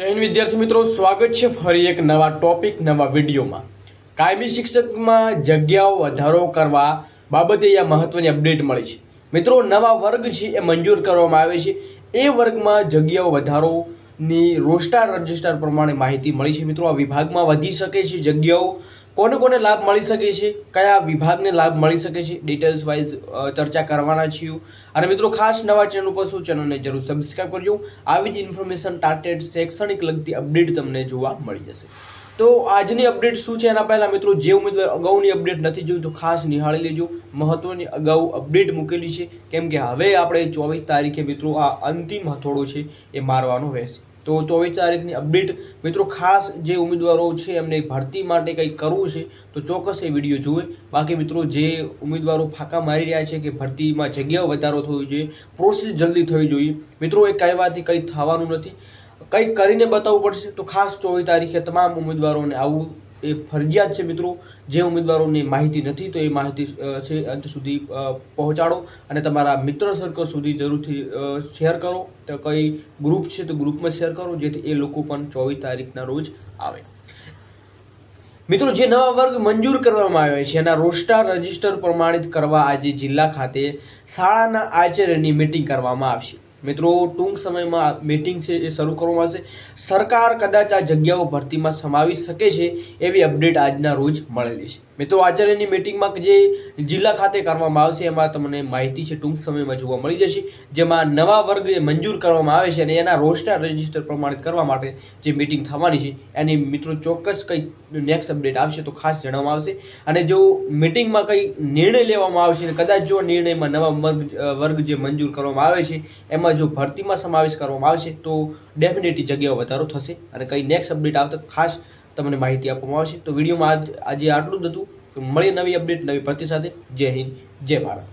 હિન્દ વિદ્યાર્થી મિત્રો, સ્વાગત છે ફરી એક નવા ટોપિક, નવા વિડીયોમાં. કાયમી શિક્ષકમાં જગ્યાઓ વધારો કરવા બાબતે આ મહત્વની અપડેટ મળી છે. મિત્રો, નવા વર્ગ છે એ મંજૂર કરવામાં આવે છે. એ વર્ગમાં જગ્યાઓ વધારોની રોસ્ટાર રજિસ્ટર પ્રમાણે માહિતી મળી છે. મિત્રો, આ વિભાગમાં વધી શકે છે જગ્યાઓ કોને કોને લાભ મળી શકે છે? કયા વિભાગને લાભ મળી શકે છે? ડિટેલ્સ વાઇઝ ચર્ચા કરવાના છીએ. અને મિત્રો, ખાસ નવા ચેનલ ઉપર શું ચેનલને જરૂર સબસ્ક્રાઇબ કરજો. આવી જ ઇન્ફોર્મેશન ટાર્ટેડ શૈક્ષણિક લગતી અપડેટ તમને જોવા મળી જશે. તો આજની અપડેટ શું છે? એના પહેલાં મિત્રો, જે ઉમેદવાર અગાઉની અપડેટ નથી જોઈ તો ખાસ નિહાળી લેજો. મહત્વની અગાઉ અપડેટ મૂકેલી છે. કેમ કે હવે આપણે ચોવીસ તારીખે મિત્રો, આ અંતિમ હથોડો છે એ મારવાનો રહેશે. તો ચોવીસ તારીખની અપડેટ મિત્રો, ખાસ જે ઉમેદવારો છે, એમને ભરતી માટે કંઈક કરવું છે, તો ચોક્કસ એ વીડિયો જુએ બાકી મિત્રો, જે ઉમેદવારો ફાંકા મારી રહ્યા છે કે ભરતીમાં જગ્યાઓ વધારો થવો જોઈએ પ્રોસેસ જલ્દી થવી જોઈએ. મિત્રો, એ કહેવાથી કંઈ થવાનું નથી. કંઈક કરીને બતાવવું પડશે. તો ખાસ ચોવીસ તારીખે તમામ ઉમેદવારોને આવું એ ફરજિયાત છે મિત્રો. જે ઉમેદવારોની માહિતી નથી, તો એ માહિતી છે અંત સુધી પહોંચાડો અને તમારા મિત્ર સર્કલ સુધી જરૂરથી શેર કરો. તો કઈ ગ્રુપ છે તો ગ્રુપમાં શેર કરો, જેથી એ લોકો પણ ચોવીસ તારીખના રોજ આવે. મિત્રો, જે નવા વર્ગ મંજૂર કરવામાં આવ્યા છે, એના રોસ્ટાર રજિસ્ટર પ્રમાણિત કરવા આજે જિલ્લા ખાતે શાળાના આચાર્યની મિટિંગ કરવામાં આવશે. મિત્રો, ટૂંક સમયમાં મિટિંગ છે એ શરૂ કરવામાં આવશે. સરકાર કદાચ આ જગ્યાઓ ભરતીમાં સમાવી શકે છે એવી અપડેટ આજના રોજ મળેલી છે. મિત્રો, આચાર્યની મિટિંગમાં જે જિલ્લા ખાતે કરવામાં આવશે એમાં તમને માહિતી છે, ટૂંક સમયમાં જોવા મળી જશે. જેમાં નવા વર્ગ મંજૂર કરવામાં આવે છે અને એના રોસ્ટર રજિસ્ટર પ્રમાણિત કરવા માટે જે મિટિંગ થવાની છે, એની મિત્રો ચોક્કસ કંઈ નેક્સ્ટ અપડેટ આવશે તો ખાસ જણાવવામાં આવશે. અને જો મિટિંગમાં કંઈ નિર્ણય લેવામાં આવશે અને કદાચ જો નિર્ણયમાં નવા વર્ગ વર્ગ જે મંજૂર કરવામાં આવે છે, એમાં જો ભરતીમાં સમાવેશ કરવામાં આવશે, તો ડેફિનેટલી જગ્યાઓ વધારો થશે અને કંઈ નેક્સ્ટ અપડેટ આવતા ખાસ તમને માહિતી આપવામાં આવશે. તો વિડીયોમાં આજે આટલું જ હતું. મળીએ નવી અપડેટ નવી ભરતી સાથે. જય હિન્દ, જય ભારત.